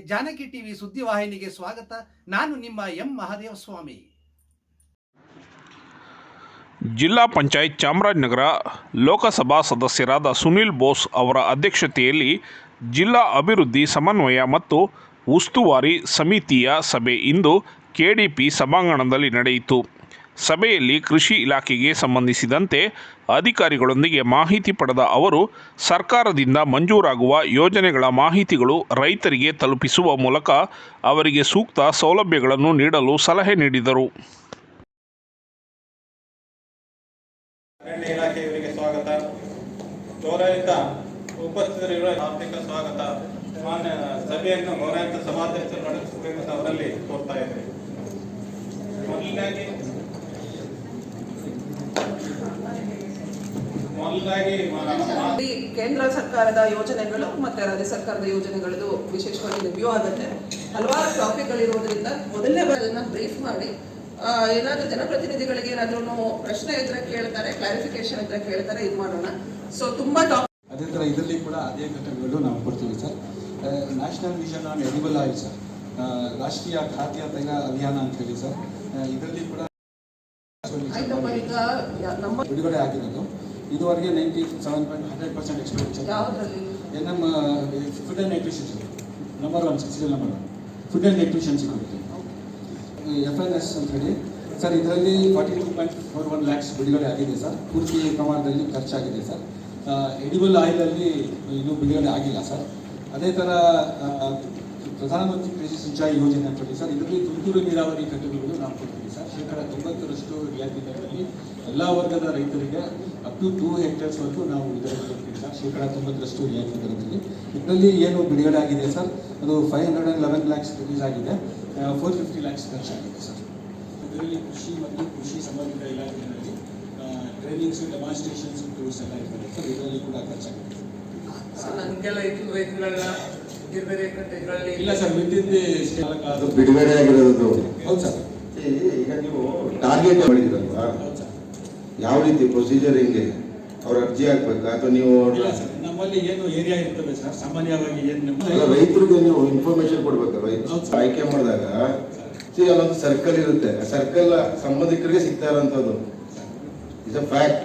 Janaki TV ಸುದ್ದಿವಾಹಿನಿಗೆ ಸ್ವಾಗತ. ನಾನು ನಿಮ್ಮ ಎಂ. ಮಹಾದೇವ ಸ್ವಾಮಿ. ಜಿಲ್ಲಾ ಪಂಚಾಯತ್ ಚಾಮರಾಜನಗರ ಲೋಕಸಭಾ ಸದಸ್ಯರಾದ ಸುನಿಲ್ ಬೋಸ್ ಅವರ ಅಧ್ಯಕ್ಷತೆಯಲ್ಲಿ ಜಿಲ್ಲಾ ಅಭಿವೃದ್ಧಿ ಸಮನ್ವಯ ಮತ್ತು ಉಸ್ತುವಾರಿ ಸಮಿತಿಯ ಸಭೆ ಇಂದು ಕೆಡಿಪಿ ಸಭಾಂಗಣದಲ್ಲಿ ನಡೆಯಿತು. ಸಭೆಯಲ್ಲಿ ಕೃಷಿ ಇಲಾಖೆಗೆ ಸಂಬಂಧಿಸಿದಂತೆ ಅಧಿಕಾರಿಗಳೊಂದಿಗೆ ಮಾಹಿತಿ ಪಡೆದ ಅವರು, ಸರ್ಕಾರದಿಂದ ಮಂಜೂರಾಗುವ ಯೋಜನೆಗಳ ಮಾಹಿತಿಗಳು ರೈತರಿಗೆ ತಲುಪಿಸುವ ಮೂಲಕ ಅವರಿಗೆ ಸೂಕ್ತ ಸೌಲಭ್ಯಗಳನ್ನು ನೀಡಲು ಸಲಹೆ ನೀಡಿದರು. ಅರಣ್ಯ ಕೇಂದ್ರ ಸರ್ಕಾರದ ಯೋಜನೆಗಳು ಮತ್ತೆ ರಾಜ್ಯ ಸರ್ಕಾರದ ಯೋಜನೆಗಳದ್ದು ವಿಶೇಷವಾಗಿ ರಿವ್ಯೂ ಆಗುತ್ತೆ. ಹಲವಾರು ಟಾಪಿಕ್ಗಳಿರೋದ್ರಿಂದ ಮೊದಲನೇ ಅದನ್ನ ಬ್ರೀಫ್ ಮಾಡಿ. ಏನಾದ್ರೂ ಜನಪ್ರತಿನಿಧಿಗಳಿಗೆ ಏನಾದ್ರೂ ಪ್ರಶ್ನೆ ಇದ್ರೆ ಕೇಳ್ತಾರೆ ಕ್ಲಾರಿಫಿಕೇಶನ್ ಇದ್ರೆ ಕೇಳ್ತಾರೆ ಇದು ಮಾಡೋಣ. ಸೊ ತುಂಬಾ ಟಾಪಿಕ್ ಅದೇ ತರ ಇದರಲ್ಲಿ ಕೂಡ ಅದೇ ಘಟಕಗಳು ನಾವು ಕೊಡ್ತೀವಿ sir. National mission on edible oil sir. ರಾಷ್ಟ್ರೀಯ ಖಾದ್ಯ ತೈಲ ಅಭಿಯಾನ ಅಂತ ಹೇಳಿ ಸರ್. ಇದರಲ್ಲಿ ಕೂಡ ಬಿಡುಗಡೆ ಆಗಿರೋದು ಇದುವರೆಗೆ ninety seven point hundred percent expenditure N M food and nutrition number one serial number one food and nutrition ಸಿಗುತ್ತೆ. ಎಫ್ ಎನ್ ಎಸ್ ಅಂತ ಹೇಳಿ ಸರ್ ಇದರಲ್ಲಿ forty two point four one lakhs ಬಿಡುಗಡೆ ಆಗಿದೆ ಸರ್ ಪೂರ್ತಿ ಪ್ರಮಾಣದಲ್ಲಿ ಖರ್ಚಾಗಿದೆ ಸರ್ ಎಡಿಬಲ್ ಆಯಿಲಲ್ಲಿ ಇನ್ನೂ ಬಿಡುಗಡೆ ಆಗಿಲ್ಲ ಸರ್ ಅದೇ ಥರ ಪ್ರಧಾನಮಂತ್ರಿ ಕೃಷಿ ಸಿಂಚಾಯಿ ಯೋಜನೆ ಅಂತ ಸರ್, ಇದರಲ್ಲಿ ತುಂತುರು ನೀರಾವರಿ ಘಟಕಗಳು ನಾವು ಕೊಡ್ತೀವಿ ಸರ್. ಶೇಕಡ ತೊಂಬತ್ತರಷ್ಟು ರಿಯಾಯಿತಿ ದರದಲ್ಲಿ ಎಲ್ಲ ವರ್ಗದ ರೈತರಿಗೆ ಅಪ್ ಟು ಟೂ ಹೆಕ್ಟೇರ್ಸ್ವರೆಗೂ ನಾವು ಇದರಲ್ಲಿ ಕೊಡ್ತೀವಿ ಸರ್. ಶೇಕಡ ತೊಂಬತ್ತರಷ್ಟು ರಿಯಾಯಿತಿ ದರದಲ್ಲಿ ಇದರಲ್ಲಿ ಏನು ಬಿಡುಗಡೆ ಆಗಿದೆ ಸರ್? ಅದು five hundred and eleven lakhs release ಆಗಿದೆ. ಫೋರ್ ಫಿಫ್ಟಿ ಲ್ಯಾಕ್ಸ್ ಖರ್ಚಾಗಿದೆ ಸರ್. ಇದರಲ್ಲಿ ಕೃಷಿ ಮತ್ತು ಕೃಷಿ ಸಂಬಂಧಿತ ಇಲಾಖೆಗಳಲ್ಲಿ ಟ್ರೈನಿಂಗ್ಸ್ ಡೆಮಾನ್ಸ್ಟ್ರೇಷನ್ಸ್ ಟೂರ್ಸ್ ಎಲ್ಲ ಇರ್ತದೆ ಸರ್. ಇದರಲ್ಲಿ ಕೂಡ ಖರ್ಚಾಗಿದೆ ಬೇರೆ ಬೇರೆ ಕಟ್ಟೆಗಳಲ್ಲಿ ಇಲ್ಲ ಸರ್ ವಿದ್ಯುತ್ ಅದು ಬಿಡುಗಡೆ ಆಗಿರೋದು. ಹೌದು ಸರ್. ಈಗ ನೀವು ಟಾರ್ಗೆಟ್ ಮಾಡಿದ್ರಲ್ವಾ? ಹೌದು ಯಾವ ರೀತಿ ಪ್ರೊಸೀಜರ್ ಹೆಂಗೆ? ಅವ್ರ ಅರ್ಜಿ ಹಾಕ್ಬೇಕಾ? ಅಥವಾ ನೀವು ನಮ್ಮಲ್ಲಿ ಏನು ಏರಿಯಾ ಇರ್ತದೆ ಸರ್ ಸಾಮಾನ್ಯವಾಗಿ ಏನು ರೈತರಿಗೆ ನೀವು ಇನ್ಫಾರ್ಮೇಶನ್ ಕೊಡ್ಬೇಕಲ್ವಾ? ಆಯ್ಕೆ ಮಾಡಿದಾಗ ಸಿ ಅಲ್ಲೊಂದು ಸರ್ಕಲ್ ಇರುತ್ತೆ. ಸರ್ಕಲ್ ಸಂಬಂಧಿಕರಿಗೆ ಸಿಗ್ತಾ ಇರೋಂಥದ್ದು ಇಸ್ ಅ ಫ್ಯಾಕ್ಟ್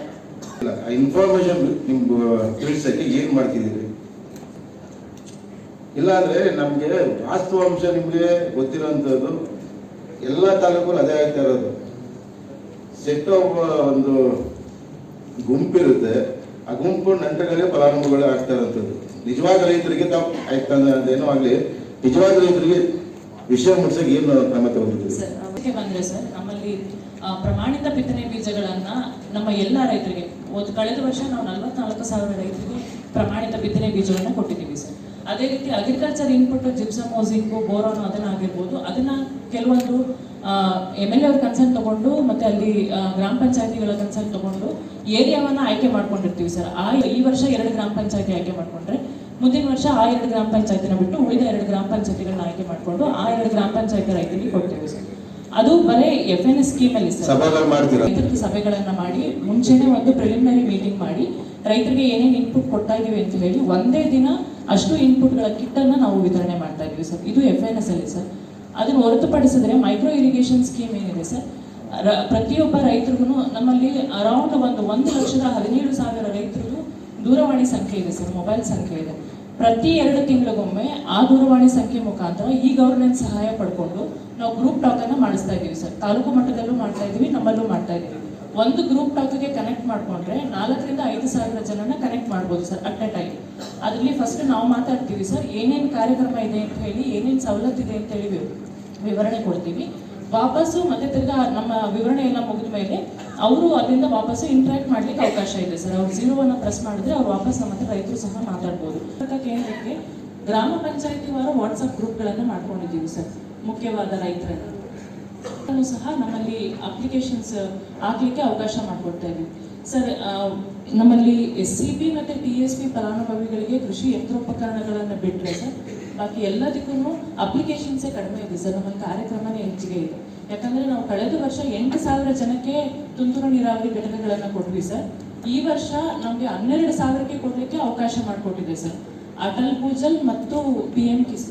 ಇಲ್ಲ ಇನ್ಫಾರ್ಮೇಶನ್ ನಿಮ್ಗೆ ತಿಳಿಸಕ್ಕೆ ಏನ್ ಮಾಡ್ತಿದ್ದೀರಿ? ಇಲ್ಲ ನಮಗೆ ವಾಸ್ತವಾಂಶ ನಿಮಗೆ ಗೊತ್ತಿರೋಂಥದ್ದು ಎಲ್ಲ ತಾಲೂಕಲ್ಲಿ ಅದೇ ಆಗ್ತಾ ಇರೋದು. ಸೆಟ್ ಒಂದು ಗುಂಪಿರುತ್ತೆ. ಆ ಗುಂಪು ನಂತರಗಳೇ ಫಲಾನುಭವಿಗಳು ಆಗ್ತಾ ಇರೋಂಥದ್ದು. ನಿಜವಾದ ರೈತರಿಗೆ ತಾವು ಆಯ್ತಾ ಏನೋ ಆಗಲಿ, ನಿಜವಾದ ರೈತರಿಗೆ ವಿಷಯ ಮುಟ್ಸಕ್ಕೆ ಏನು ಕ್ರಮ ತಗೊಂಡಿದ್ದೀವಿ ಬಂದ್ರೆ ಸರ್, ನಮ್ಮಲ್ಲಿ ಪ್ರಮಾಣಿತ ಬಿತ್ತನೆ ಬೀಜಗಳನ್ನ ನಮ್ಮ ಎಲ್ಲ ರೈತರಿಗೆ, ಒಂದು ಕಳೆದ ವರ್ಷ ನಾವು ನಲವತ್ನಾಲ್ಕು ಸಾವಿರ ರೈತರಿಗೆ ಪ್ರಮಾಣಿತ ಬಿತ್ತನೆ ಬೀಜಗಳನ್ನ ಕೊಟ್ಟಿದ್ದೀವಿ ಸರ್. ಅದೇ ರೀತಿ agriculture input gypsum zinc boron ಅದನ್ನ ಆಗಿರ್ಬೋದು ಅದನ್ನ ಕೆಲವೊಂದು ಎಂ ಎಲ್ ಎ ಅವ್ರ ಕನ್ಸಲ್ಟ್ ತಗೊಂಡು, ಮತ್ತೆ ಅಲ್ಲಿ ಗ್ರಾಮ ಪಂಚಾಯತಿಗಳ ಕನ್ಸಲ್ಟ್ ತಗೊಂಡು ಏರಿಯಾವನ್ನ ಆಯ್ಕೆ ಮಾಡ್ಕೊಂಡಿರ್ತೀವಿ ಸರ್. ಆ, ಈ ವರ್ಷ ಎರಡು ಗ್ರಾಮ ಪಂಚಾಯತಿ ಆಯ್ಕೆ ಮಾಡ್ಕೊಂಡ್ರೆ, ಮುಂದಿನ ವರ್ಷ ಆ ಎರಡು ಗ್ರಾಮ ಪಂಚಾಯತಿನ ಬಿಟ್ಟು ಉಳಿದ ಎರಡು ಗ್ರಾಮ ಪಂಚಾಯತಿಗಳನ್ನ ಆಯ್ಕೆ ಮಾಡಿಕೊಂಡು ಆ ಎರಡು ಗ್ರಾಮ ಪಂಚಾಯತಿ ರೈತರಿಗೆ ಕೊಡ್ತೀವಿ ಸರ್. ಅದು ಬರೀ ಎಫ್ ಎನ್ ಎಸ್ ಸ್ಕೀಮ್ ಅಲ್ಲಿ ಸರ್. ಸಭೆಗಳು ಮಾಡ್ತೀರಾ? ರೈತರಿಗೆ ಸಭೆಗಳನ್ನ ಮಾಡಿ ಮುಂಚೆನೆ ಒಂದು ಪ್ರಿಲಿಮಿನರಿ ಮೀಟಿಂಗ್ ಮಾಡಿ ರೈತರಿಗೆ ಏನೇನು ಇನ್ಪುಟ್ ಕೊಡ್ತಾ ಇದೀವಿ ಅಂತ ಹೇಳಿ ಒಂದೇ ದಿನ ಅಷ್ಟು ಇನ್ಪುಟ್ಗಳ ಕಿಟ್ ಅನ್ನ ನಾವು ವಿತರಣೆ ಮಾಡ್ತಾ ಇದೀವಿ ಸರ್. ಇದು ಎಫ್ ಎನ್ ಎಸ್ ಅಲ್ಲಿ ಸರ್. ಅದನ್ನು ಹೊರತುಪಡಿಸಿದ್ರೆ ಮೈಕ್ರೋ ಇರಿಗೇಷನ್ ಸ್ಕೀಮ್ ಏನಿದೆ ಸರ್ ಪ್ರತಿಯೊಬ್ಬ ರೈತರಿಗೂ ನಮ್ಮಲ್ಲಿ ಅರೌಂಡ್ ಒಂದು ಒಂದು ಲಕ್ಷದ ಹದಿನೇಳು ಸಾವಿರ ರೈತರಿಗೂ ದೂರವಾಣಿ ಸಂಖ್ಯೆ ಇದೆ ಸರ್ ಮೊಬೈಲ್ ಸಂಖ್ಯೆ ಇದೆ. ಪ್ರತಿ ಎರಡು ತಿಂಗಳಿಗೊಮ್ಮೆ ಆ ದೂರವಾಣಿ ಸಂಖ್ಯೆ ಮುಖಾಂತರ ಈ ಗವರ್ನೆನ್ಸ್ ಸಹಾಯ ಪಡ್ಕೊಂಡು ನಾವು ಗ್ರೂಪ್ ಟಾಕ್ ಅನ್ನ ಮಾಡಿಸ್ತಾ ಇದ್ದೀವಿ ಸರ್. ತಾಲೂಕು ಮಟ್ಟದಲ್ಲೂ ಮಾಡ್ತಾ ಇದ್ದೀವಿ, ನಮ್ಮಲ್ಲೂ ಮಾಡ್ತಾ ಇದ್ದೀವಿ. ಒಂದು ಗ್ರೂಪ್ ಟಾಕ್ಗೆ ಕನೆಕ್ಟ್ ಮಾಡ್ಕೊಂಡ್ರೆ ನಾಲ್ಕರಿಂದ ಐದು ಸಾವಿರ ಜನನ ಕನೆಕ್ಟ್ ಮಾಡ್ಬೋದು ಸರ್ ಅಟ್ ಎ ಟೈಮ್ ಅದರಲ್ಲಿ ಫಸ್ಟ್ ನಾವು ಮಾತಾಡ್ತೀವಿ ಸರ್, ಏನೇನು ಕಾರ್ಯಕ್ರಮ ಇದೆ ಅಂತ ಹೇಳಿ, ಏನೇನು ಸವಲತ್ತಿದೆ ಅಂತ ಹೇಳಿ ವಿವರಣೆ ಕೊಡ್ತೀವಿ. ವಾಪಸ್ಸು ಮತ್ತೆ ತಿರ್ಗಾ ನಮ್ಮ ವಿವರಣೆ ಎಲ್ಲ ಮುಗಿದ ಮೇಲೆ ಅವರು ಅಲ್ಲಿಂದ ವಾಪಸ್ ಇಂಟ್ರಾಕ್ಟ್ ಮಾಡ್ಲಿಕ್ಕೆ ಅವಕಾಶ ಇದೆ ಸರ್. ಅವ್ರು ಜೀರೋವನ್ನು ಪ್ರೆಸ್ ಮಾಡಿದ್ರೆ ಅವ್ರು ವಾಪಸ್ ನಮ್ಮ ಹತ್ರ ರೈತರು ಸಹ ಮಾತಾಡ್ಬೋದು. ಕೇಂದ್ರಕ್ಕೆ ಗ್ರಾಮ ಪಂಚಾಯತಿ ವಾರ ವಾಟ್ಸಪ್ ಗ್ರೂಪ್ಗಳನ್ನು ಮಾಡ್ಕೊಂಡಿದ್ದೀವಿ ಸರ್, ಮುಖ್ಯವಾದ ರೈತರನ್ನು. ಸಹ ನಮ್ಮಲ್ಲಿ ಅಪ್ಲಿಕೇಶನ್ಸ್ ಹಾಕ್ಲಿಕ್ಕೆ ಅವಕಾಶ ಮಾಡಿಕೊಡ್ತಾ ಇದ್ದೀವಿ ಸರ್ ನಮ್ಮಲ್ಲಿ ಎಸ್ ಸಿ ಬಿ ಮತ್ತು ಟಿ ಎಸ್ ಪಿ ಫಲಾನುಭವಿಗಳಿಗೆ ಕೃಷಿ ಯಂತ್ರೋಪಕರಣಗಳನ್ನು ಬಿಟ್ಟರೆ ಸರ್, ಬಾಕಿ ಎಲ್ಲದಕ್ಕೂ ಅಪ್ಲಿಕೇಶನ್ಸೇ ಕಡಿಮೆ ಇದೆ ಸರ್. ನಮ್ಮಲ್ಲಿ ಕಾರ್ಯಕ್ರಮನೇ ಹೆಚ್ಚಿಗೆ ಇದೆ. ಯಾಕಂದರೆ ನಾವು ಕಳೆದ ವರ್ಷ ಎಂಟು ಸಾವಿರ ಜನಕ್ಕೆ ತುಂತುರು ನೀರಾವರಿ ಘಟಕಗಳನ್ನ ಕೊಟ್ವಿ ಸರ್. ಈ ವರ್ಷ ನಮಗೆ ಹನ್ನೆರಡು ಸಾವಿರಕ್ಕೆ ಕೊಡಲಿಕ್ಕೆ ಅವಕಾಶ ಮಾಡಿಕೊಟ್ಟಿದೆ ಸರ್. ಅಟಲ್ ಭೂಜಲ್ ಮತ್ತು ಪಿ ಎಂ ಕಿಸ್